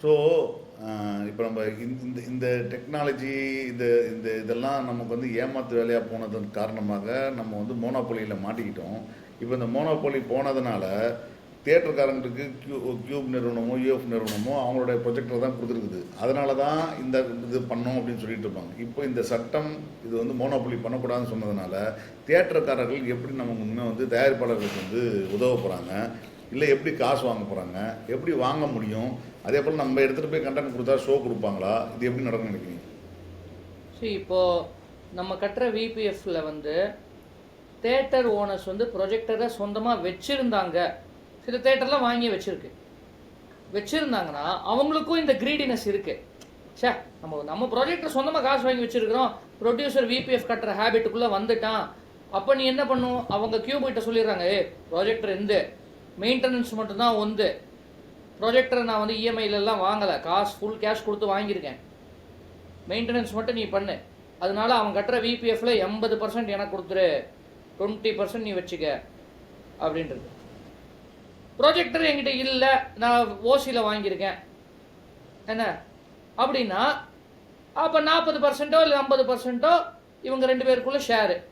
So இப்போ நம்ம இந்த- இந்த இந்த டெக்னாலஜி இந்த இந்த இதெல்லாம் நமக்கு வந்து ஏமாத்து வேலையாக போனதன் காரணமாக நம்ம வந்து மோனோபொலியில் மாட்டிக்கிட்டோம். இப்போ இந்த மோனோபொலி போனதுனால தேட்டருக்காரங்களுக்கு கியூ கியூப் நிறுவனமோ யூஎஃப் நிறுவனமோ அவங்களுடைய ப்ரொஜெக்டர் தான் கொடுத்துருக்குது. அதனால தான் இந்த இது பண்ணோம் அப்படின்னு சொல்லிட்டு இருப்பாங்க. இப்போ இந்த சட்டம் இது வந்து மோனோபொலி பண்ணக்கூடாதுன்னு சொன்னதுனால தேட்டருக்காரர்கள் எப்படி நமக்கு முன்னே வந்து தயாரிப்பாளர்களுக்கு வந்து உதவ போகிறாங்க இல்லை எப்படி காசு வாங்க போகிறாங்க எப்படி வாங்க முடியும்? அதே போல் நம்ம எடுத்துகிட்டு போய் கண்டென்ட் கொடுத்தா ஷோ கொடுப்பாங்களா? இது எப்படி நடக்கும்னு நினைக்கிறீங்க? ஸோ இப்போது நம்ம கட்டுற விபிஎஃப்பில் வந்து தேட்டர் ஓனர்ஸ் வந்து ப்ரொஜெக்டரை சொந்தமாக வச்சுருந்தாங்க. சில தேட்டர்லாம் வாங்கி வச்சுருக்கு. வச்சுருந்தாங்கன்னா அவங்களுக்கும் இந்த க்ரீடினஸ் இருக்குது சே நம்ம நம்ம ப்ரொஜெக்டர் சொந்தமாக காசு வாங்கி வச்சிருக்கிறோம். ப்ரொடியூசர் விபிஎஃப் கட்டுற ஹேபிட்டுக்குள்ளே வந்துட்டான். அப்போ நீ என்ன பண்ணும்? அவங்க கியூ கிட்ட சொல்லிடுறாங்க ஏ ப்ரொஜெக்டர் எந்த மெயின்டெனன்ஸ் மட்டும்தான் உண்டு ப்ரொஜெக்டரை நான் வந்து இஎம்ஐல வாங்கலை. காசு ஃபுல் கேஷ் கொடுத்து வாங்கியிருக்கேன். மெயின்டெனன்ஸ் மட்டும் நீ பண்ணு. அதனால அவன் கட்டுற விபிஎஃப்ல எண்பது பர்சன்ட் எனக்கு கொடுத்துரு. டுவெண்ட்டி பர்சன்ட் நீ வச்சுக்க. அப்படின்றது. ப்ரொஜெக்டர் என்கிட்ட இல்லை. நான் ஓசியில் வாங்கியிருக்கேன். என்ன? அப்படின்னா அப்போ நாற்பது பர்சன்ட்டோ இல்லை ஐம்பது பர்சன்ட்டோ இவங்க ரெண்டு பேருக்குள்ளே ஷேரு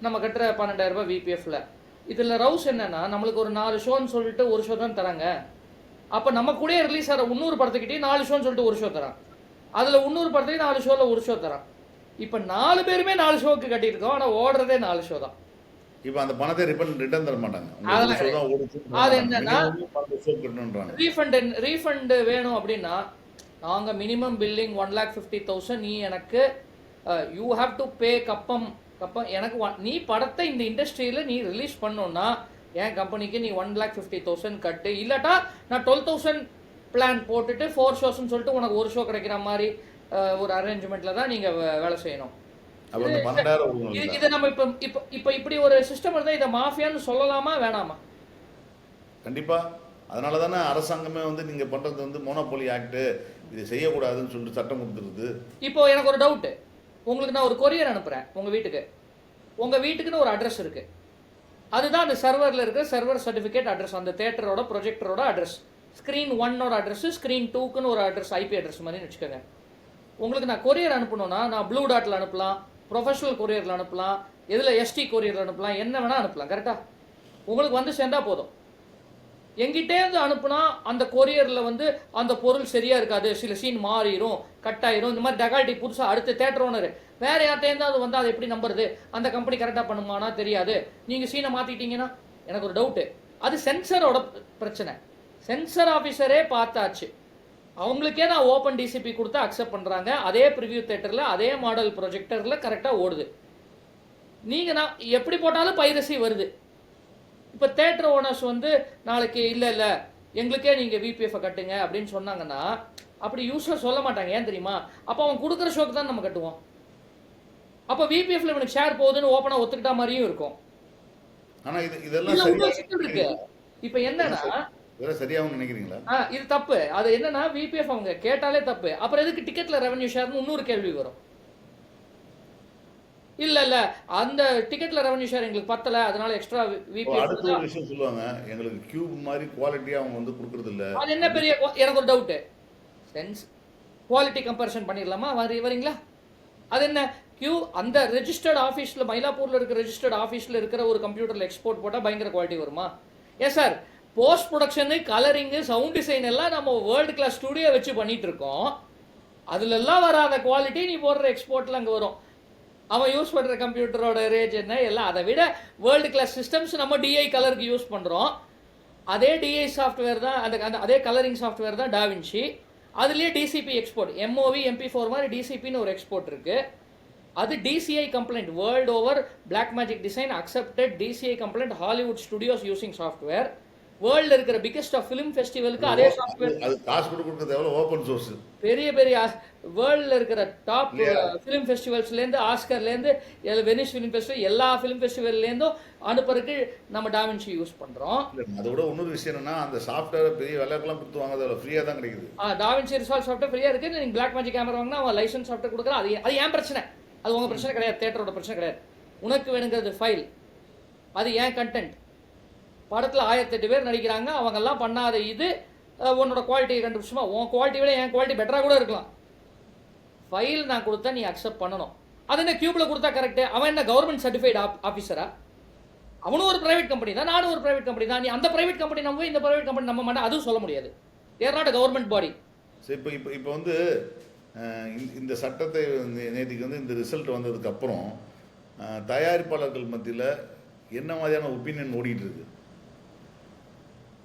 நம்ம கட்டுற பன்னெண்டாயிரரூபா ரூபாய் இதில் ரவுஸ் என்னன்னா நம்மளுக்கு ஒரு நாலு ஷோன்னு சொல்லிட்டு ஒரு ஷோ தான் தராங்க. அப்போ நம்ம கூடயே ரிலீஸ் ஆகிற இன்னொரு படத்துக்கிட்டே நாலு ஷோன்னு சொல்லிட்டு ஒரு ஷோ தரான். அதில் இன்னொரு படத்துலேயும் நாலு ஷோவில் ஒரு ஷோ தரான். இப்போ நாலு பேருமே நாலு ஷோக்கு கட்டியிருக்கோம் ஆனால் ஓடுறதே நாலு ஷோ தான். இப்போ அந்த பணத்தை ரிட்டன் ரிட்டர்ன் தர மாட்டாங்க. அது என்னன்னா- ரீஃபண்ட் ரீஃபண்ட் வேணும் அப்படின்னா நாங்கள் minimum billing one lakh fifty thousand நீ எனக்கு யூ ஹாவ் டு பே கப்பம் கப்பம் எனக்கு நீ படத்தை இந்த இண்டஸ்ட்ரியில் நீ ரிலீஸ் பண்ணோன்னா என் கம்பெனிக்கு நீ ஒன் லேக் ஃபிஃப்டி தௌசண்ட் கட்டு. இல்லாட்டா நான் டுவெல் தௌசண்ட் பிளான் போட்டுட்டு ஃபோர் ஷோஸ்னு சொல்லிட்டு உனக்கு ஒரு ஷோ கிடைக்கிற மாதிரி ஒரு அரேஞ்ச்மெண்ட்டில் தான் நீங்கள் வேலை செய்யணும். அப்போ இது நம்ம இப்போ இப்போ இப்போ இப்படி ஒரு சிஸ்டம் இருந்தால் இதை மாஃபியான்னு சொல்லலாமா வேணாமா? கண்டிப்பா. அதனால தானே அரசாங்கமே வந்து நீங்க பண்றது வந்து மோனோபோலி ஆக்ட் இது செய்யக்கூடாதுன்னு சொல்லிட்டு சட்டம் கொடுத்துருது. இப்போ எனக்கு ஒரு டவுட்டு உங்களுக்கு நான் ஒரு கொரியர் அனுப்புகிறேன் உங்கள் வீட்டுக்கு. உங்கள் வீட்டுக்குன்னு ஒரு அட்ரஸ் இருக்குது அதுதான் அந்த சர்வரில் இருக்கிற சர்வர் சர்டிஃபிகேட் அட்ரஸ் அந்த தேட்டரோட ப்ரொஜெக்டரோட அட்ரஸ் ஸ்க்ரீன் ஒன்னோட அட்ரஸ் ஸ்க்ரீன் டூக்குன்னு ஒரு அட்ரஸ் ஐபி அட்ரஸ் மாதிரி வச்சுக்கோங்க. உங்களுக்கு நான் கொரியர் அனுப்பணும்னா நான் ப்ளூ டாட்டில் அனுப்பலாம் ப்ரொஃபஷனல் கொரியரில் அனுப்பலாம் எதில் எஸ்டி கொரியரில் அனுப்பலாம் என்ன வேணால் அனுப்பலாம் கரெக்டாக உங்களுக்கு வந்து சேர்ந்தால் போதும். எங்கிட்டே இருந்து அனுப்புனா அந்த கொரியரில் வந்து அந்த பொருள் சரியாக இருக்காது. சில சீன் மாறிடும் கட் ஆயிரும். இந்த மாதிரி டகால்ட்டி புதுசாக அடுத்த தேட்டர் ஓனர் வேற யார்கிட்டேருந்து அது வந்து அதை எப்படி நம்புறது? அந்த கம்பெனி கரெக்டாக பண்ணுமானா தெரியாது. நீங்கள் சீனை மாற்றிட்டீங்கன்னா எனக்கு ஒரு டவுட்டு அது சென்சரோட பிரச்சனை. சென்சர் ஆஃபீஸரே பார்த்தாச்சு. அவங்களுக்கே நான் ஓப்பன் டிசிபி கொடுத்து அக்செப்ட் பண்ணுறாங்க அதே ப்ரிவியூ தேட்டரில் அதே மாடல் ப்ரொஜெக்டரில் கரெக்டாக ஓடுது. நீங்கள் நான் எப்படி போட்டாலும் பைரசி வருது. இப்போ தேட்டர் ஓனர்ஸ் வந்து நாளைக்கு இல்லை இல்லை எங்களுக்கே நீங்கள் விபிஎஃப் கட்டுங்க அப்படின்னு சொன்னாங்கன்னா அப்படி யூஸர் சொல்ல மாட்டாங்க. ஏன் தெரியுமா? அப்போ அவன் கொடுக்குற ஷோக்கு தான் நம்ம கட்டுவோம். அப்போ விபிஎஃப்ல இவனுக்கு ஷேர் போகுதுன்னு ஓப்பனாக ஒத்துக்கிட்ட மாதிரியும் இருக்கும். ஆனா இது இதெல்லாம் சிக்கல் இருக்கு. இப்போ என்னன்னா இதெல்லாம் நினைக்கிறீங்களா? ஆ, இது தப்பு. அது என்னன்னா விபிஎஃப் அவங்க கேட்டாலே தப்பு. அப்புறம் எதுக்கு டிக்கெட்ல ரெவன்யூ ஷேர்னு இன்னொரு கேள்வி வரும். இல்ல இல்ல. அந்த டிக்கெட்ல ரெவன்யூ ஷேர் எங்களுக்கு பத்தல. அதனால எக்ஸ்ட்ரா இப்போ அடுத்த ஒரு விஷயம் சொல்லுவாங்க. எங்களுக்கு கியூப் மாதிரி குவாலிட்டியா அவங்க வந்து கொடுக்கறது இல்ல. அது என்ன பெரிய எனக்கு ஒரு டவுட்டு சென்ஸ் குவாலிட்டி கம்பேரிசன் பண்ணிடலாமா? வரி வரீங்களா? அது என்ன? கியூ அந்த ரெஜிஸ்டர்ட் ஆஃபீஸில் மயிலாப்பூரில் இருக்கிற ரெஜிஸ்டர்ட் ஆஃபீஸில் இருக்கிற ஒரு கம்ப்யூட்டரில் எக்ஸ்போர்ட் போட்டால் பயங்கர குவாலிட்டி வருமா? Yes sir post production colouring sound design எல்லாம் நம்ம வேர்ல்டு கிளாஸ் ஸ்டுடியோ வச்சு பண்ணிட்டு இருக்கோம். அதுலெல்லாம் வராத குவாலிட்டி நீ போடுற எக்ஸ்போர்ட்டில் அங்கே வரும். அவன் யூஸ் பண்ணுற கம்ப்யூட்டரோட ரேஞ்ச் என்ன எல்லாம் அதை விட வேர்ல்டு கிளாஸ் சிஸ்டம்ஸ் நம்ம டிஐ கலருக்கு யூஸ் பண்ணுறோம் அதே டிஐ சாஃப்ட்வேர் தான் அந்த அந்த அதே கலரிங் சாஃப்ட்வேர் தான் டாவின்சி அதுலேயே DCP export MOV MP four மாதிரி டிசிபின்னு ஒரு எக்ஸ்போர்ட் இருக்குது அது DCI compliant world over Black Magic design accepted DCI compliant Hollywood studios using software வேர்ல்டில் இருக்கிற பிக்கஸ்ட் ஆஃப் ஃபிலிம் ஃபெஸ்டிவலுக்கு அதே சாஃப்ட்வேர் அது காசு கொடுக்க எவ்வளவு ஓப்பன் சோர்ஸ் பெரிய பெரிய வேர்ல்டில் இருக்கிற டாப் ஃபிலிம் ஃபெஸ்டிவல்ஸ்லேருந்து ஆஸ்கர்லேருந்து வெனிஸ் ஃபிலிம் ஃபெஸ்டிவல் எல்லா ஃபிலிம் ஃபெஸ்டிவல்லேருந்தும் அனுப்புறதுக்கு நம்ம டாவின்சி யூஸ் பண்ணுறோம் அதை விட இன்னொரு விஷயம் என்னன்னா அந்த சாஃப்ட்வேர் பெரிய விலைக்கெல்லாம் கொடுத்து வாங்குறது அதில் ஃப்ரீயா தான் கிடைக்குது. டாவின்சி ரிசால்ட் சாஃப்ட்வேர் ஃப்ரீயாக இருக்குது நீங்கள் பிளாக் மேஜிக் கேமரா வாங்கினா அவன் லைசன்ஸ் சாஃப்ட்வேர் கொடுக்குறான் அது அது ஏன் பிரச்சனை? அது உங்கள் பிரச்சனை கிடையாது தேட்டரோட பிரச்சனை கிடையாது. உனக்கு வேணுங்கிறது ஃபைல் அது ஏன் கண்டென்ட் படத்தில் ஆயிரத்தெட்டு பேர் நடிக்கிறாங்க. அவங்கெல்லாம் பண்ணாத இது உன்னோட குவாலிட்டியை கண்டுபிடிச்சுமா உன் குவாலிட்டி விட என் குவாலிட்டி பெட்டராக கூட இருக்கலாம். ஃபைல் நான் கொடுத்தா நீ அக்செப்ட் பண்ணணும். அது என்ன கியூபில் கொடுத்தா கரெக்டு அவன் என்ன கவர்மெண்ட் சர்டிஃபைட் ஆஃபீஸரா அவனும் ஒரு பிரைவேட் கம்பெனி தான் நானும் ஒரு பிரைவேட் கம்பெனி தான். நீ அந்த பிரைவேட் கம்பெனி நம்ம இந்த பிரைவேட் கம்பெனி நம்ப மாட்டா அதுவும் சொல்ல முடியாது. தேர் நாட் கவர்மெண்ட் பாடி சரி இப்போ இப்போ இப்போ வந்து இந்த- இந்த சட்டத்தை நேற்றுக்கு வந்து இந்த ரிசல்ட் வந்ததுக்கு அப்புறம் தயாரிப்பாளர்கள் மத்தியில் என்ன மாதிரியான ஒப்பீனியன் ஓடிட்டு இருக்கு?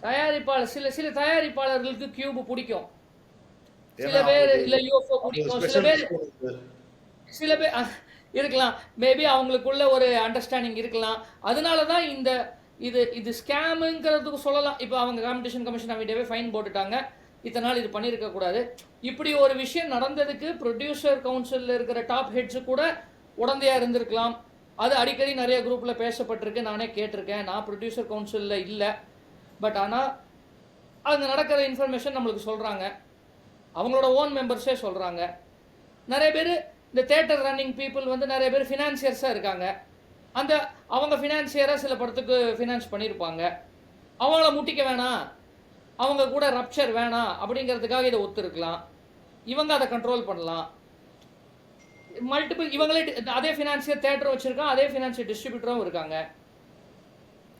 தயாரிப்பாளர் சில சில தயாரிப்பாளர்களுக்கு கியூப் பிடிக்கும். சில பேர் இல்ல யூஎஃப்ஓ பிடிக்கும். சில பேர். சில பேர் இருக்கலாம். மேபி அவங்களுக்குள்ள ஒரு அண்டர்ஸ்டாண்டிங் இருக்கலாம். அதனால தான் இந்த இது இது ஸ்கேமுங்கிறதுக்கு சொல்லலாம். இப்போ அவங்க காம்படிஷன் கமிஷன் அவங்ககிட்டவே ஃபைன் போட்டுட்டாங்க. இத்தனை நாள் இது பண்ணியிருக்க கூடாது. இப்படி ஒரு விஷயம் நடந்ததுக்கு ப்ரொடியூசர் கவுன்சிலில் இருக்கிற டாப் ஹெட்ஸு கூட உடந்தையா இருந்திருக்கலாம். அது அடிக்கடி நிறைய குரூப்பில் பேசப்பட்டிருக்கு. நானே கேட்டிருக்கேன். நான் ப்ரொடியூசர் கவுன்சிலில் இல்லை. பட் ஆனால் அங்கே நடக்கிற இன்ஃபர்மேஷன் நம்மளுக்கு சொல்கிறாங்க அவங்களோட ஓன் மெம்பர்ஸே சொல்கிறாங்க நிறைய பேர் இந்த தேட்டர் ரன்னிங் பீப்புள் வந்து நிறைய பேர் ஃபினான்சியர்ஸாக இருக்காங்க. அந்த அவங்க ஃபினான்சியராக சில படத்துக்கு ஃபினான்ஸ் பண்ணியிருப்பாங்க அவங்கள முட்டிக்க வேணாம். அவங்க கூட ரப்சர் வேணாம் அப்படிங்கிறதுக்காக இதை ஒத்துருக்கலாம். இவங்க அதை கண்ட்ரோல் பண்ணலாம். மல்டிபிள் இவங்களே அதே ஃபினான்சியர் தேட்டரும் வச்சுருக்கான் அதே ஃபினான்சியர் டிஸ்ட்ரிபியூட்டரும் இருக்காங்க.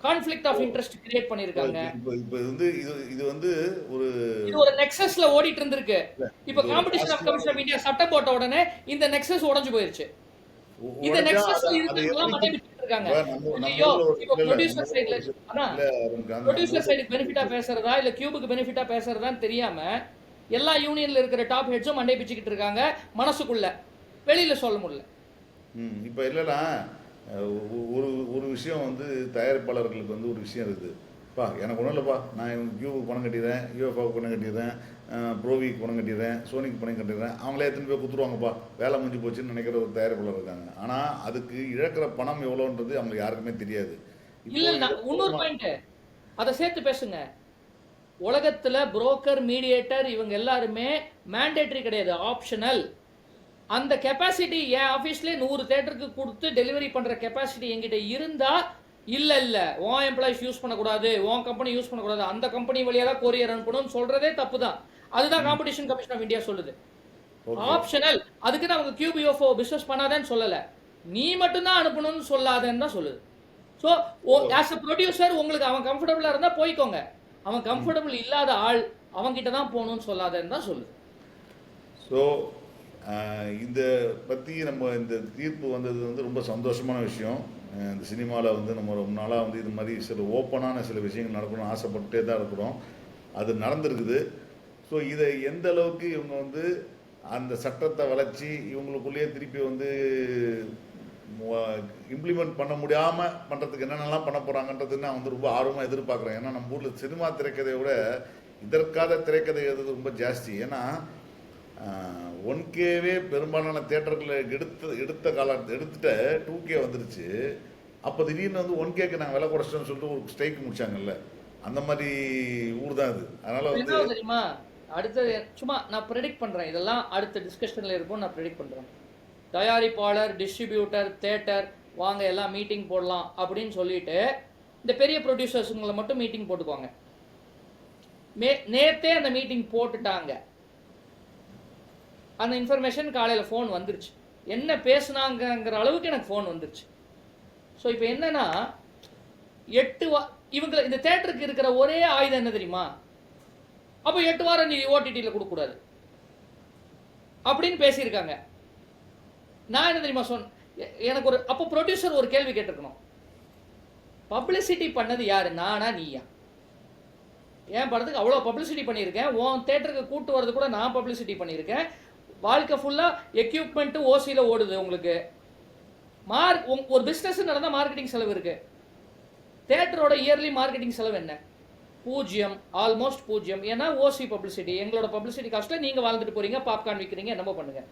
கான்ஃப்ளிக்ட் ஆஃப் இன்ட்ரெஸ்ட் கிரியேட் பண்ணியிருக்காங்க இப்போ வந்து இது இது வந்து ஒரு இது ஒரு நெக்ஸஸ்ல ஓடிட்டு இருந்திருக்கு. இப்ப competition of commission of India சட்டம் போட்ட உடனே இந்த நெக்ஸஸ் உடைஞ்சு போயிருச்சு. இந்த உடைஞ்சா நெக்ஸஸ் அதை- அதை இருக்கிறதெல்லாம் எப்படி- மட்டைபிடிச்சிட்டு இருக்காங்க. ஐயோ இப்ப ப்ரொடியூசர் சைடுல அந்த- ப்ரொடியூசர் சைடுக்கு பெனிஃபிட்டா பேசுறதா இல்ல கியூபுக்கு பெனிஃபிட்டா பேசுறதான்னு தெரியாம எல்லா யூனியன்ல இருக்கிற டாப் ஹெட்ஸும் மண்டை பிச்சுக்கிட்டு இருக்காங்க மனசுக்குள்ள. வெளியில சொல்ல முடியல. இப்போ இல்லைனா ஒரு ஒரு விஷயம் வந்து தயாரிப்பாளர்களுக்கு வந்து ஒரு விஷயம் இருக்குது. பா எனக்கு ஒன்றும் இல்லைப்பா. நான் யூவுக்கு பணம் கட்டிடுறேன் யூஎஃப்ஓக்கு பணம் கட்டிடுறேன் ப்ரோவிக்கு பணம் கட்டிடுறேன் சோனிக்கு பணம் கட்டிடுறேன். அவங்களே எத்தனை போய் குத்துருவாங்கப்பா. வேலை முடிஞ்சு போச்சுன்னு நினைக்கிற ஒரு தயாரிப்பாளர் இருக்காங்க. ஆனால் அதுக்கு இழக்கிற பணம் எவ்வளோன்றது அவங்களுக்கு யாருக்குமே தெரியாது. இல்ல இன்னொரு பாயிண்ட் அதை சேர்த்து பேசுங்க. உலகத்துல புரோக்கர் மீடியேட்டர் இவங்க எல்லாருமே மேண்டேட்டரி கிடையாது. ஆப்ஷனல் அந்த கெப்பாசிட்டி என் ஆஃபீஸ்லேயே நூறு தேட்டருக்கு கொடுத்து டெலிவரி பண்ற கெப்பாசிட்டி என்கிட்ட இருந்தா இல்ல இல்ல உன் எம்ப்ளாயிஸ் யூஸ் பண்ணக்கூடாது உன் கம்பெனி யூஸ் பண்ணக்கூடாது அந்த கம்பெனி வழியா தான் கொரியர் அனுப்பணும்னு சொல்றதே தப்பு தான் அதுதான் காம்படிஷன் கமிஷன் ஆஃப் இந்தியா சொல்லுது. ஆப்ஷனல் அதுக்கு அவங்க கியூப் யூஎஃப்ஓ பிசினஸ் பண்ணாதேன்னு சொல்லல. நீ மட்டும்தான் அனுப்பணும்னு சொல்லாதேன்னு தான் சொல்லுது. ஸோ ஆஸ் அ ப்ரொடியூசர் உங்களுக்கு அவன் கம்ஃபர்டபுளாக இருந்தால் போய்க்கோங்க. அவன் கம்ஃபர்டபுள் இல்லாத ஆள் அவன்கிட்ட தான் போகணும்னு சொல்லாதேன்னு தான் சொல்லுது. ஸோ இந்த பற்றி நம்ம இந்த தீர்ப்பு வந்தது வந்து ரொம்ப சந்தோஷமான விஷயம். இந்த சினிமாவில் வந்து நம்ம ரொம்ப நாளாக வந்து இது மாதிரி சில ஓப்பனான சில விஷயங்கள் நடக்கணும்னு ஆசைப்பட்டுட்டே தான் இருக்கிறோம். அது நடந்திருக்குது. ஸோ இதை எந்த அளவுக்கு இவங்க வந்து அந்த சட்டத்தை வளர்ச்சி இவங்களுக்குள்ளேயே திருப்பி வந்து இம்ப்ளிமெண்ட் பண்ண முடியாமல் பண்ணுறதுக்கு என்னென்னலாம் பண்ண போகிறாங்கன்றது நான் வந்து ரொம்ப ஆர்வமாக எதிர்பார்க்குறேன். ஏன்னா நம்ம ஊரில் சினிமா திரைக்கதையை விட இதற்காக திரைக்கதை எழுதுறது ரொம்ப ஜாஸ்தி. ஏன்னா ஒன் கேவே பெரும்பாலான தேட்டர்களில் எடுத்த எடுத்த கால எடுத்துட்ட டூ கே வந்துருச்சு. அப்போ திடீர்னு வந்து ஒன் கேக்கு நாங்கள் விலை குறைச்சிட்டோம்னு சொல்லிட்டு ஒரு ஸ்ட்ரைக் முடிச்சாங்கல்ல. அந்த மாதிரி ஊர் தான் அது. அதனால் வந்து தெரியுமா? அடுத்தது சும்மா நான் ப்ரெடிக்ட் பண்ணுறேன் இதெல்லாம் அடுத்த டிஸ்கஷனில் இருக்கும் நான் ப்ரெடிக்ட் பண்ணுறேன் தயாரிப்பாளர் டிஸ்ட்ரிபியூட்டர் தேட்டர் வாங்க எல்லாம் மீட்டிங் போடலாம் அப்படின்னு சொல்லிட்டு இந்த பெரிய ப்ரொடியூசர்ஸுங்களை மட்டும் மீட்டிங் போட்டுக்குவாங்க. மே நேற்றே அந்த மீட்டிங் போட்டுட்டாங்க. அந்த இன்ஃபர்மேஷன் காலையில் ஃபோன் வந்துருச்சு. என்ன பேசுனாங்கங்கிற அளவுக்கு எனக்கு ஃபோன் வந்துருச்சு. ஸோ இப்போ என்னன்னா எட்டு வா இவங்க இந்த தேட்டருக்கு இருக்கிற ஒரே ஆயுதம் என்ன தெரியுமா? அப்போ எட்டு வாரம் நீ ஓடிடியில் கொடுக்கக்கூடாது. அப்படின்னு பேசியிருக்காங்க. நான் என்ன தெரியுமா சொன்ன எனக்கு ஒரு அப்போ ப்ரொடியூசர் ஒரு கேள்வி கேட்டிருக்கணும். பப்ளிசிட்டி பண்ணது யாரு? நானா நீயா? என் படத்துக்கு அவ்வளோ பப்ளிசிட்டி பண்ணியிருக்கேன். உன் தேட்டருக்கு கூட்டு வரது கூட நான் பப்ளிசிட்டி பண்ணியிருக்கேன். வாழ்க்கை ஃபுல்லாக எக்யூப்மெண்ட்டு ஓசியில் ஓடுது உங்களுக்கு. மார்க் ஒரு பிஸ்னஸ் நடந்தால் மார்க்கெட்டிங் செலவு இருக்குது தேட்டரோட இயர்லி மார்க்கெட்டிங் செலவு என்ன? பூஜ்ஜியம் ஆல்மோஸ்ட் பூஜ்ஜியம் ஏன்னா ஓசி பப்ளிசிட்டி எங்களோட பப்ளிசிட்டி காஸ்ட்டில் நீங்கள் வாழ்ந்துட்டு போறீங்க பாப்கார்ன் விற்கிறீங்க என்னமோ பண்ணுங்கள்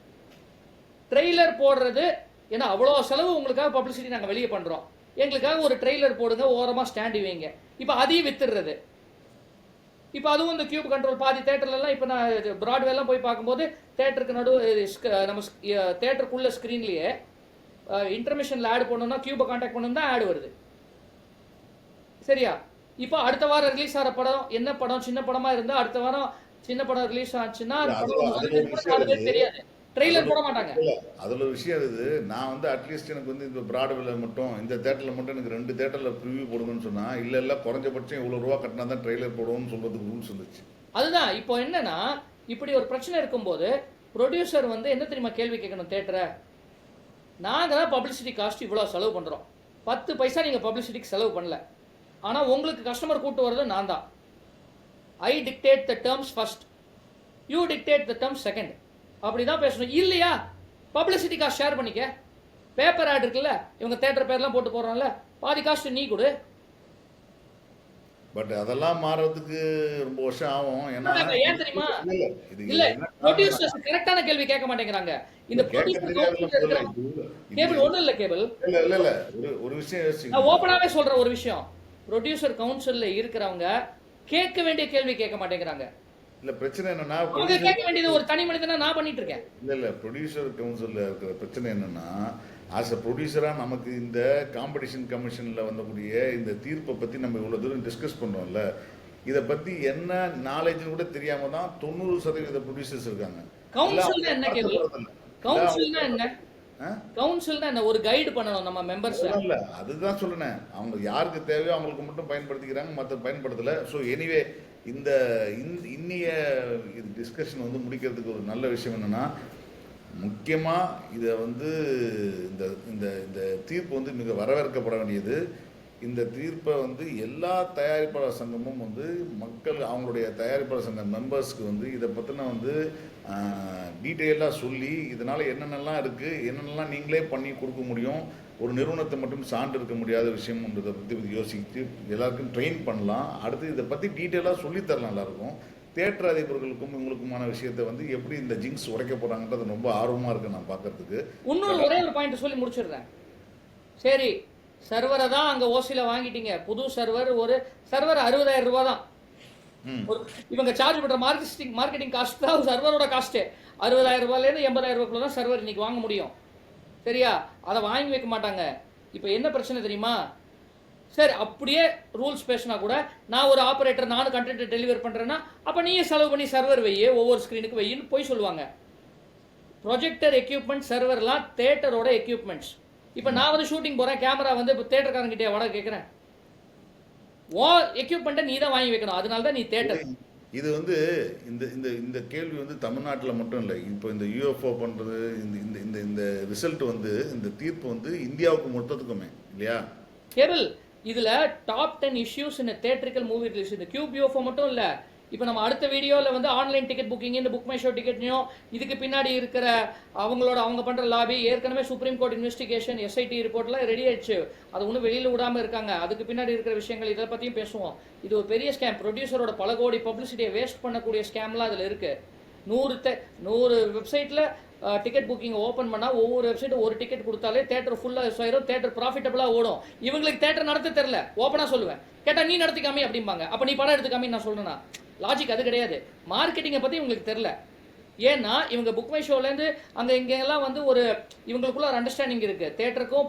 ட்ரெய்லர் போடுறது ஏன்னா அவ்வளோ செலவு உங்களுக்காக பப்ளிசிட்டி நாங்கள் வெளியே பண்ணுறோம் எங்களுக்காக ஒரு ட்ரெய்லர் போடுங்க ஓரமாக ஸ்டாண்டு வைங்க. இப்போ அதையும் வித்துடுறது. இப்போ அதுவும் இந்த கியூப் கண்ட்ரோல் பாதி தேட்டர்லலாம் இப்போ நான் ப்ராட்வேலாம் போய் பார்க்கும்போது தேட்டருக்கு நடு ஸ்க- நம்ம தேட்டருக்குள்ள ஸ்க்ரீன்லேயே இன்டர்மிஷனில் ஆட் பண்ணணும்னா கியூபை காண்டாக்ட் பண்ணணும் தான் ஆட் வருது. சரியா? இப்போ அடுத்த வாரம் ரிலீஸ் ஆகிற படம் என்ன படம் சின்ன படமா இருந்தா அடுத்த வாரம் சின்ன படம் ரிலீஸ் ஆச்சுன்னா. தெரியாது. ட்ரெய்லர் போட மாட்டாங்க இல்ல அதுல ஒரு விஷயம் இருக்குது. நான் வந்து அட்லீஸ்ட் எனக்கு வந்து இந்த பிராட்வேல மட்டும் இந்த தேட்டர்ல மட்டும் எனக்கு ரெண்டு தேட்டர்ல ப்ரிவியூ போடுங்கன்னு சொன்னா இல்ல இல்ல குறைஞ்சபட்சம் இவ்வளவு ரூபா கட்டினா தான் ட்ரெய்லர் போடுவோம்னு சொல்றதுக்கு ரூல்ஸ் இருந்துச்சு அதுதான் இப்போ என்னன்னா இப்படி ஒரு பிரச்சனை இருக்கும்போது ப்ரொடியூசர் வந்து என்ன தெரியுமா கேள்வி கேட்கணும் தேட்டரை நாங்க தான் பப்ளிசிட்டி காஸ்ட் இவ்வளோ செலவு பண்றோம். பத்து பைசா நீங்க பப்ளிசிட்டிக்கு செலவு பண்ணல. ஆனா உங்களுக்கு கஸ்டமர் கூட்டு வர்றது நான் தான். I dictate the terms first you dictate the terms second அப்படி தான் பேசணும். இல்லையா? பப்ளிசிட்டி காஸ்ட் ஷேர் பண்ணிக்க. பேப்பர் ஆட் இருக்குல்ல இவங்க தேட்டர் பேர்லாம் போட்டு போடுறோம்ல பாதி காஸ்ட் நீ கொடு. பட் அதெல்லாம் மாறுறதுக்கு ரொம்ப வருஷம் ஆகும். ஏன்னா ஏன் தெரியுமா? இல்ல, ப்ரொடியூசர்ஸ் கரெக்டான கேள்வி கேட்க மாட்டேங்கிறாங்க. இந்த கேபிள் ஒண்ணும் இல்ல கேபிள் இல்ல இல்ல இல்ல ஒரு விஷயம் நான். ஓப்பனாவே சொல்ற ஒரு விஷயம். ப்ரொடியூசர் கவுன்சில்ல இருக்கிறவங்க கேட்க வேண்டிய கேள்வி கேட்க மாட்டேங்கிறாங்க. இல்ல பிரச்சனை என்னன்னா கேட்க வேண்டியது ஒரு தனி மனிதனா நான் பண்ணிட்டு இருக்கேன் இல்ல இல்ல ப்ரொடியூசர் கவுன்சில்ல இருக்கிற பிரச்சனை என்னன்னா ஆஸ் அ ப்ரொடியூசரா நமக்கு இந்த காம்படிஷன் கமிஷன்ல வந்தக்கூடிய இந்த தீர்ப்பை பத்தி நம்ம இவ்வளவு தூரம் டிஸ்கஸ் பண்றோம்ல இத பத்தி என்ன நாலேஜ் கூட தெரியாம தான் தொண்ணூறு சதவீத ப்ரொடியூசர்ஸ் இருக்காங்க. கவுன்சில்னா என்ன கேள்வி? கவுன்சில்னா என்ன? ஒரு கைடு பண்ணணும் நம்ம மெம்பர்ஸ் இல்ல அதுதான் சொல்லுனேன் அவங்க யாருக்கு தேவையோ அவங்களுக்கு மட்டும் பயன்படுத்திக்கிறாங்க மற்ற பயன்படுத்தல. ஸோ எனிவே இந்த இந்த- இன்னிய இது டிஸ்கஷன் வந்து முடிக்கிறதுக்கு ஒரு நல்ல விஷயம் என்னென்னா முக்கியமாக இதை வந்து இந்த இந்த இந்த தீர்ப்பு வந்து மிக வரவேற்கப்பட வேண்டியது. இந்த தீர்ப்பை வந்து எல்லா தயாரிப்பாளர் சங்கமும் வந்து மக்கள் அவங்களுடைய தயாரிப்பாளர் சங்க மெம்பர்ஸ்க்கு வந்து இதை பற்றின வந்து டீட்டெயிலாக சொல்லி இதனால் என்னென்னலாம் இருக்குது என்னென்னலாம் நீங்களே பண்ணி கொடுக்க முடியும் ஒரு நிறுவனத்தை மட்டும் சான்று இருக்க முடியாத விஷயம்ன்றதை பற்றி யோசித்து எல்லாருக்கும் ட்ரெயின் பண்ணலாம். அடுத்து இதை பற்றி டீட்டெயிலாக சொல்லித்தரலாம் எல்லாருக்கும். தேட்டர் அதிபர்களுக்கும் இவங்களுக்குமான விஷயத்தை வந்து எப்படி இந்த ஜிங்ஸ் உடைக்க போகிறாங்கன்றது ரொம்ப ஆர்வமாக இருக்குது நான் பார்க்கறதுக்கு. இன்னொரு ஒரே ஒரு பாயிண்ட் சொல்லி முடிச்சிடுறேன். சரி சர்வரை தான் அங்கே ஓசியில் வாங்கிட்டீங்க. புது சர்வர் ஒரு சர்வர் அறுபதாயிரம் ரூபா தான். இவங்க சார்ஜ் பண்ற மார்க்கெட்டிங் மார்க்கெட்டிங் காஸ்ட் தான் சர்வரோட காஸ்ட்டு அறுபதாயிரம் ரூபாயிலேருந்து எண்பதாயிரம் ரூபாய்க்குள்ள தான் சர்வர் இன்னைக்கு வாங்க முடியும். சரியா? அதை வாங்கி வைக்க மாட்டாங்க. இப்போ என்ன பிரச்சனை தெரியுமா? சரி அப்படியே ரூல்ஸ் பேசினா கூட நான் ஒரு ஆப்ரேட்டர் நானும் கண்டென்ட் டெலிவர் பண்ணுறேன்னா அப்போ நீயே செலவு பண்ணி சர்வர் வையே ஒவ்வொரு ஸ்க்ரீனுக்கு வையின்னு போய் சொல்லுவாங்க. ப்ரொஜெக்டர் எக்யூப்மெண்ட் சர்வர்லாம் தேட்டரோட எக்யூப்மெண்ட்ஸ் இப்போ நான் வந்து ஷூட்டிங் போறேன் கேமரா வந்து இப்போ தேட்டர்காரங்கிட்டே வட கேட்குறேன் ஓ எக்யூப்மெண்ட்டை நீ தான் வாங்கி வைக்கணும். அதனால தான் நீ தேட்டர். இது வந்து இந்த இந்த இந்த கேள்வி வந்து தமிழ்நாட்டில் மட்டும் இல்லை. இப்போ இந்த யூஎஃப்ஓ பண்ணுறது இந்த இந்த இந்த இந்த ரிசல்ட் வந்து இந்த தீர்ப்பு வந்து இந்தியாவுக்கு மொத்தத்துக்குமே இல்லையா? கேபிள் இதுல டாப் டென் இஷ்யூஸ் இந்த தேட்டரிக்கல் மூவி ரிலீஸ் இந்த கியூப் யூஎஃப்ஓ மட்டும் இல்ல இப்போ நம்ம அடுத்த வீடியோவில் வந்து ஆன்லைன் டிக்கெட் புக்கிங் இந்த புக் மை ஷோ டிக்கெட்லையும் இதுக்கு பின்னாடி இருக்கிற அவங்களோட அவங்க பண்ணுற லாபி ஏற்கனவே சுப்ரீம் கோர்ட் இன்வெஸ்டிகேஷன் எஸ்ஐடி ரிப்போர்ட்லாம் ரெடி ஆயிடுச்சு. அது ஒன்றும் வெளியில் விடாமல் இருக்காங்க. அதுக்கு பின்னாடி இருக்கிற விஷயங்கள் இதை பற்றியும் பேசுவோம். இது ஒரு பெரிய ஸ்கேம் ப்ரொடியூசரோட பல கோடி பப்ளிசிட்டியை வேஸ்ட் பண்ணக்கூடிய ஸ்கேம்லாம் அதில் இருக்குது நூறு தே நூறு வெப்சைட்டில் டிக்கெட் புக்கிங் ஓப்பன் பண்ணால் ஒவ்வொரு வெப்சைட்டும் ஒரு டிக்கெட் கொடுத்தாலே தேட்டர் ஃபுல்லாக ஆயிரும் தேட்டர் ப்ராஃபிட்டபுளாக ஓடும். இவங்களுக்கு தேட்டர் நடத்த தெரில ஓப்பனாக சொல்லுவேன். கேட்டால் நீ நடத்திக்காமி அப்படிம்பாங்க. அப்போ நீ படம் எடுத்துக்காமி நான் சொல்றேனா? லாஜிக் அது கிடையாது. மார்க்கெட்டிங்கை பற்றி இவங்களுக்கு தெரில ஏன்னா இவங்க புக் மை ஷோலேருந்து அங்கே இங்கெல்லாம் வந்து ஒரு இவங்களுக்குள்ள ஒரு அண்டர்ஸ்டாண்டிங் இருக்குது தேட்டருக்கும்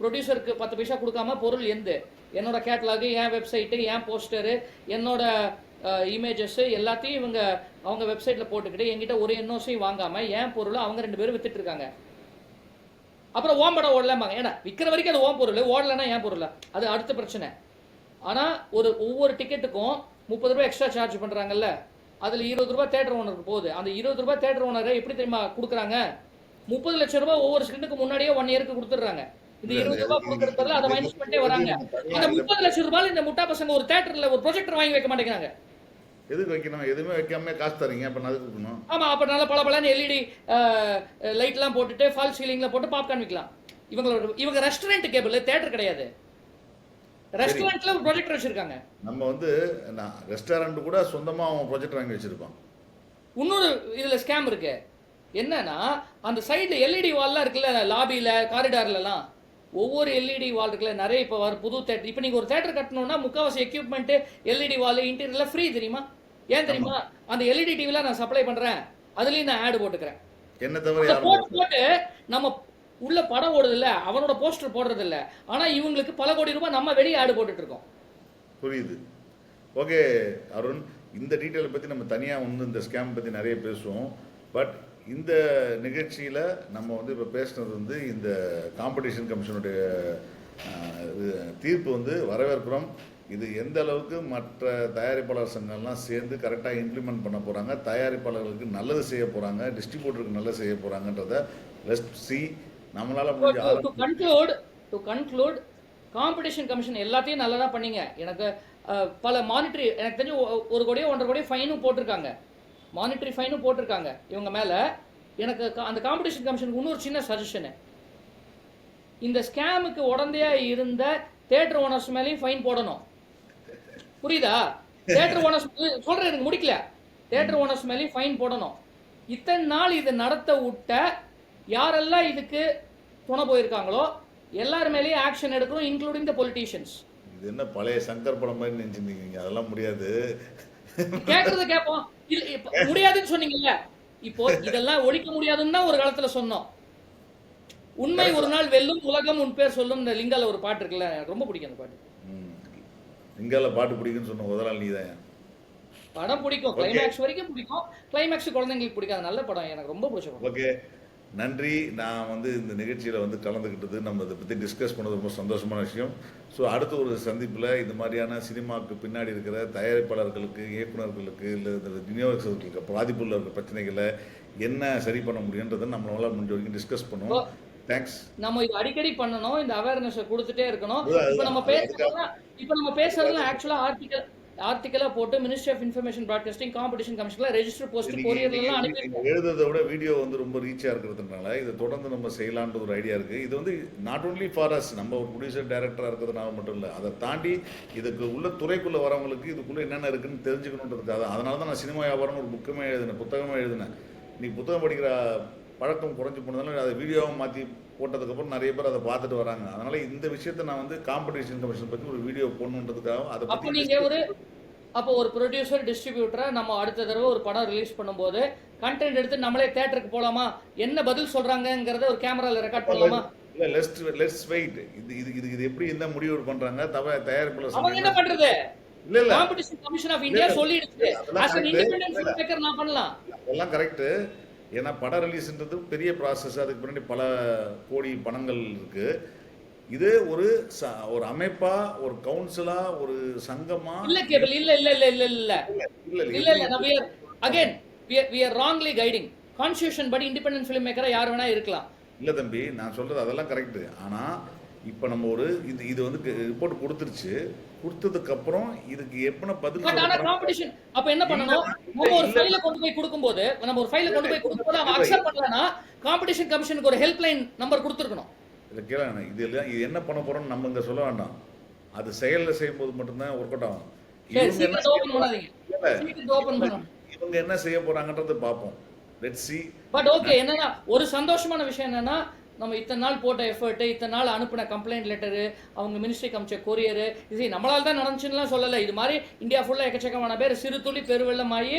ப்ரொடியூசருக்கு பத்து பைசா கொடுக்காம பொருள் எந்த? என்னோட கேட்லாகு என் வெப்சைட்டு என் போஸ்டரு என்னோட இமேஜஸ்ஸு எல்லாத்தையும் இவங்க அவங்க வெப்சைட்டில் போட்டுக்கிட்டு என்கிட்ட ஒரு என்ஓசியும் வாங்காமல் என் பொருளை அவங்க ரெண்டு பேரும் வித்துட்டு இருக்காங்க. அப்புறம் ஓம் படம் ஓடலாமாங்க ஏன்னா விற்கிற வரைக்கும் அது ஓம் பொருள் ஓடலைன்னா ஏன் பொருள்? அது அடுத்த பிரச்சனை. ஆனால் ஒரு ஒவ்வொரு டிக்கெட்டுக்கும் முப்பது ரூபாய் எக்ஸ்ட்ரா சார்ஜ் பண்ணுறாங்கல்ல அதில் இருபது ரூபாய் தேட்டர் ஓனருக்கு போகுது. அந்த இருபது ரூபாய் தேட்டர் ஓனரை எப்படி தெரியுமா கொடுக்குறாங்க? முப்பது லட்சம் ரூபாய் ஒவ்வொரு ஸ்கிரீனுக்கு முன்னாடியே ஒன் இயருக்கு கொடுத்துட்றாங்க. இந்த இருபது ரூபாய் கொடுக்கறது பதிலா அதை மைனஸ் பண்ணிட்டே வராங்க. அந்த முப்பது லட்சம் ரூபாய் இந்த முட்டா பசங்க ஒரு தேட்டர்ல ஒரு ப்ரொஜெக்டர் வாங்கி வைக்க மாட்டேங்கிறாங்க. எதுக்கு வைக்கணும்? எதுவுமே வைக்காம காசு தரீங்க அப்போ அதுக்கு கொடுக்கணும்? ஆமா அப்ப நல்ல பல பலன்னு எல்இடி லைட்லாம் போட்டுட்டு ஃபால் சீலிங்ல போட்டு பாப்கார்ன் விற்கலாம் இவங்களோட இவங்க ரெஸ்டாரண்ட் கேபிள் தேட்டர் கிடையாது. ரெஸ்டாரண்ட்ல ஒரு ப்ரொஜெக்டர் வச்சிருக்காங்க. நம்ம வந்து ரெஸ்டாரண்ட் கூட சொந்தமாக அவன் ப்ரொஜெக்ட் வாங்கி வச்சிருப்பான் இன்னொரு இதுல ஸ்கேம் இருக்கு. என்னன்னா அந்த சைடுல எல்இடி வால்லாம் இருக்குல்ல லாபியில காரிடார்லலாம் ஒவ்வொரு எல்இடி வால் இருக்குல்ல நிறைய இப்போ வர புது தேட்டர் இப்போ நீங்க ஒரு தேட்டர் கட்டணும்னா முக்காவாசி எக்யூப்மெண்ட் எல்இடி வால் இன்டீரியர்ல ஃப்ரீ தெரியுமா? ஏன் தெரியுமா? அந்த எல்இடி டிவில நான் சப்ளை பண்றேன். அதுலயும் நான் ஆட் போட்டுக்கிறேன். என்ன தவிர போட்டு நம்ம உள்ள படம் ஓடுதில்ல அவனோட போஸ்டர் போடுறதில்ல. ஆனால் ஆனா இவங்களுக்கு பல கோடி ரூபாய் நம்ம வெளியே ஆடு போட்டுட்டு இருக்கோம். புரியுது. ஓகே அருண் இந்த டீட்டெயிலை பற்றி நம்ம தனியாக வந்து இந்த ஸ்கேம் பற்றி நிறைய பேசுவோம். பட் இந்த நிகழ்ச்சியில் நம்ம வந்து இப்போ பேசுனது வந்து இந்த காம்படிஷன் கமிஷனுடைய இது தீர்ப்பு வந்து வரவேற்கிறோம். இது எந்த அளவுக்கு மற்ற தயாரிப்பாளர் சங்கம்லாம் சேர்ந்து கரெக்டாக இம்ப்ளிமெண்ட் பண்ண போகிறாங்க தயாரிப்பாளர்களுக்கு நல்லது செய்ய போகிறாங்க டிஸ்ட்ரிபியூட்டருக்கு நல்லது செய்ய போகிறாங்கன்றத லெஸ்ட் சி நம்மளால் to conclude to conclude competition commission எல்லாத்தையும் நல்லதா பண்ணீங்க. எனக்கு பல மானிட்டரி எனக்கு தெரிஞ்சு ஒரு கோடியோ ஒன்றரை கோடியோ ஃபைனும் போட்டிருக்காங்க. மானிட்டரி ஃபைனும் போட்டிருக்காங்க. இவங்க மேல எனக்கு அந்த காம்படிஷன் கமிஷனுக்கு இன்னொரு சின்ன சஜஷனு இந்த ஸ்கேமுக்கு உடந்தையா இருந்த தேட்டர் ஓனர்ஸ் மேலேயும் ஃபைன் போடணும். புரியுதா? தேட்டர் ஓனர்ஸ் சொல்றேன் எனக்கு முடிக்கல. தேட்டர் ஓனர்ஸ் மேலேயும் ஃபைன் போடணும். இத்தனை நாள் இது நடத்த விட்ட யாரெல்லாம் இதுக்கு துணை போயிருக்காங்களோ எல்லார் மேலேயும் ஆக்ஷன் எடுக்கணும் இன்க்ளூடிங் த பொலிட்டீஷியன்ஸ் இது என்ன பழைய சங்கர் படம் மாதிரி நினைச்சிருந்தீங்க? அதெல்லாம் முடியாது. கேட்கறத கேட்போம் முடியாதுன்னு சொன்னீங்கல்ல? இப்போ இதெல்லாம் ஒழிக்க முடியாதுன்னு தான் ஒரு காலத்துல சொன்னோம். உண்மை ஒரு நாள் வெல்லும் உலகம் உன் பேர் சொல்லும். இந்த லிங்கால ஒரு பாட்டு இருக்குல்ல ரொம்ப பிடிக்கும் அந்த பாட்டு. ம். இங்கால பாட்டு பிடிக்குன்னு சொன்ன முதலாளி நீ தான் படம் பிடிக்கும். கிளைமேக்ஸ் வரைக்கும் பிடிக்கும். கிளைமேக்ஸ் குழந்தைங்களுக்கு பிடிக்காது. நல்ல படம். எனக்கு ரொம்ப பிடிச்ச ஓகே. நன்றி. நான் வந்து இந்த நிகழ்ச்சியில் வந்து கலந்துக்கிட்டது நம்ம இதை பற்றி டிஸ்கஸ் பண்ணது ரொம்ப சந்தோஷமான விஷயம். ஸோ அடுத்த ஒரு சந்திப்பில் இந்த மாதிரியான சினிமாவுக்கு பின்னாடி இருக்கிற தயாரிப்பாளர்களுக்கு இயக்குனர்களுக்கு இல்லை இந்த விநியோகர்களுக்கு பாதிப்புள்ள இருக்கிற பிரச்சனைகளை என்ன சரி பண்ண முடியுன்றதை நம்மளால முடிஞ்ச வரைக்கும் டிஸ்கஸ் பண்ணுவோம். தேங்க்ஸ் நம்ம இது அடிக்கடி பண்ணணும் இந்த அவேர்னஸ் கொடுத்துட்டே இருக்கணும். இப்போ நம்ம. பேசுறதுலாம் இப்போ நம்ம பேசுறதுலாம் ஆக்சுவலா ஆர்டிகல் ஆர்டிக்கலா போட்டு ministry of information broadcasting competition கமிஷன்ல register post கொரியர்லாம் அனுப்பி எழுதுறதை விட வீடியோ வந்து ரொம்ப ரீச்சாக இருக்கிறதுனால இதை தொடர்ந்து நம்ம செய்யலான்ற ஒரு ஐடியா இருக்குது இது வந்து நாட் only ஃபார் us நம்ம ஒரு ப்ரொடியூசர் டைரக்டராக இருக்கிறதுனால மட்டும் இல்லை அதை தாண்டி இதுக்கு உள்ள துறைக்குள்ளே வரவங்களுக்கு இதுக்குள்ளே என்னென்ன இருக்குன்னு தெரிஞ்சுக்கணுன்றதுக்காக அதனால தான் நான் சினிமா வியாபாரம் ஒரு புக்கமே எழுதினேன் புத்தகமே எழுதினேன். நீ புத்தகம் படிக்கிற பழக்கம் குறைஞ்சு போனதுனால அதை வீடியோவை மாற்றி போட்டதுக்கப்புறம் நிறைய பேர் அதை பார்த்துட்டு வராங்க. அதனால இந்த விஷயத்தை நான் வந்து காம்படிஷன் கமிஷன் பற்றி ஒரு வீடியோ போடணுன்றதுக்காக அதை பற்றி அப்போ ஒரு ப்ரொடியூசர் டிஸ்ட்ரிபியூட்டரா நம்ம அடுத்த தடவை ஒரு படம் ரிலீஸ் பண்ணும்போது கண்டென்ட் எடுத்து நம்மளே தேட்டருக்கு போலாமா? என்ன பதில் சொல்றாங்கங்கறத ஒரு கேமரால ரெக்கார்ட் பண்ணலாமா? இல்லை லெஸ்ட் லெஸ் வெயிட் இது இது இது இது எப்படி இந்த முடிவு பண்றாங்க? தவ தயாரிப்புல அவங்க என்ன பண்றது? இல்ல இல்ல. காம்படிஷன் கமிஷன் ஆஃப் இந்தியா சொல்லிடுச்சு. As correct. Independent film maker நான் பண்ணலாம். அதெல்லாம் கரெக்டு ஏன்னா படம் ரிலீஸ்ன்றது பெரிய ப்ராசஸ் அதுக்கு பின்னாடி பல கோடி பணங்கள் இருக்கு. இது ஒரு ஒரு அமைப்பா ஒரு கவுன்சிலா ஒரு சங்கமா? இல்ல கேபிள் இல்ல இல்ல இல்ல இல்ல இல்ல. இல்ல இல்ல we again we are wrongly guiding constitution படி இண்டிபெண்டன்ஸ் ஃபிலிம் மேக்கரா யார் வேணா இருக்கலாம். இல்ல தம்பி நான் சொல்றது அதெல்லாம் கரெக்ட் ஆனா இப்ப நம்ம ஒரு இது இது வந்து ரிப்போர்ட் கொடுத்துருச்சு. கொடுத்ததுக்கு அப்புறம் இதுக்கு எப்பன பதில் ஆனா காம்படிஷன் அப்ப என்ன பண்ணனும் நம்ம ஒரு ஃபைல கொண்டு போய் கொடுக்கும்போது நம்ம ஒரு ஃபைல கொண்டு போய் கொடுக்கும்போது அவன் அக்செப்ட் பண்ணலனா காம்படிஷன் கமிஷனுக்கு ஒரு ஹெல்ப்லைன் நம்பர் கொடுத்துருக்கணும். இதை கேளுங்க இது எல்லாம் இது என்ன பண்ண போறோம்னு நம்ம இங்க சொல்ல வேண்டாம். அது செயல்ல செய்யும்போது மட்டும்தான் ஒர்க் அவுட் ஆகும். இவங்க என்ன செய்ய போறாங்கன்றத பார்ப்போம். லெட் சி பட் ஓகே என்னன்னா ஒரு சந்தோஷமான விஷயம் என்னன்னா நம்ம இத்தனை நாள் போட்ட எஃபர்ட் இத்தனை நாள் அனுப்பின கம்ப்ளைண்ட் லெட்டரு அவங்க மினிஸ்ட்ரிக்கு அமிச்ச கொரியரு இது நம்மளால தான் நடந்துச்சுன்னுலாம் சொல்லலை. இது மாதிரி இந்தியா ஃபுல்லாக எக்கச்சக்கமான பேர் சிறு துளி பெருவெள்ளமாகி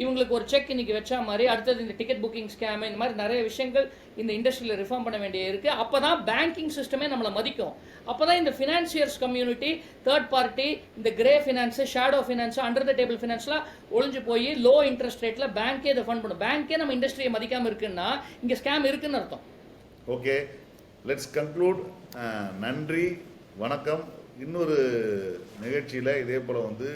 இவங்களுக்கு ஒரு செக் இன்னைக்கு வச்சா மாதிரி அடுத்தது இந்த டிக்கெட் புக்கிங் ஸ்கேம் இந்த மாதிரி நிறைய விஷயங்கள் இந்த இண்டஸ்ட்ரியில் ரிஃபார்ம் பண்ண வேண்டிய இருக்குது அப்போ தான் பேங்கிங் சிஸ்டமே நம்மளை மதிக்கும். அப்போ தான் இந்த ஃபினான்சியர்ஸ் கம்யூனிட்டி தேர்ட் பார்ட்டி இந்த grey finance shadow finance under the table ஃபினான்ஸ்லாம் ஒழிஞ்சு போய் லோ இன்ட்ரெஸ்ட் ரேட்டில் பேங்க்கே இதை ஃபண்ட் பண்ணும் பேங்க்கே நம்ம இண்டஸ்ட்ரியை மதிக்காமல் இருக்குன்னா இங்கே ஸ்கேம் இருக்குன்னு அர்த்தம். ஓகே லெட்ஸ் கன்க்ளூட் நன்றி வணக்கம். இன்னொரு நிகழ்ச்சியில் இதே போல் வந்து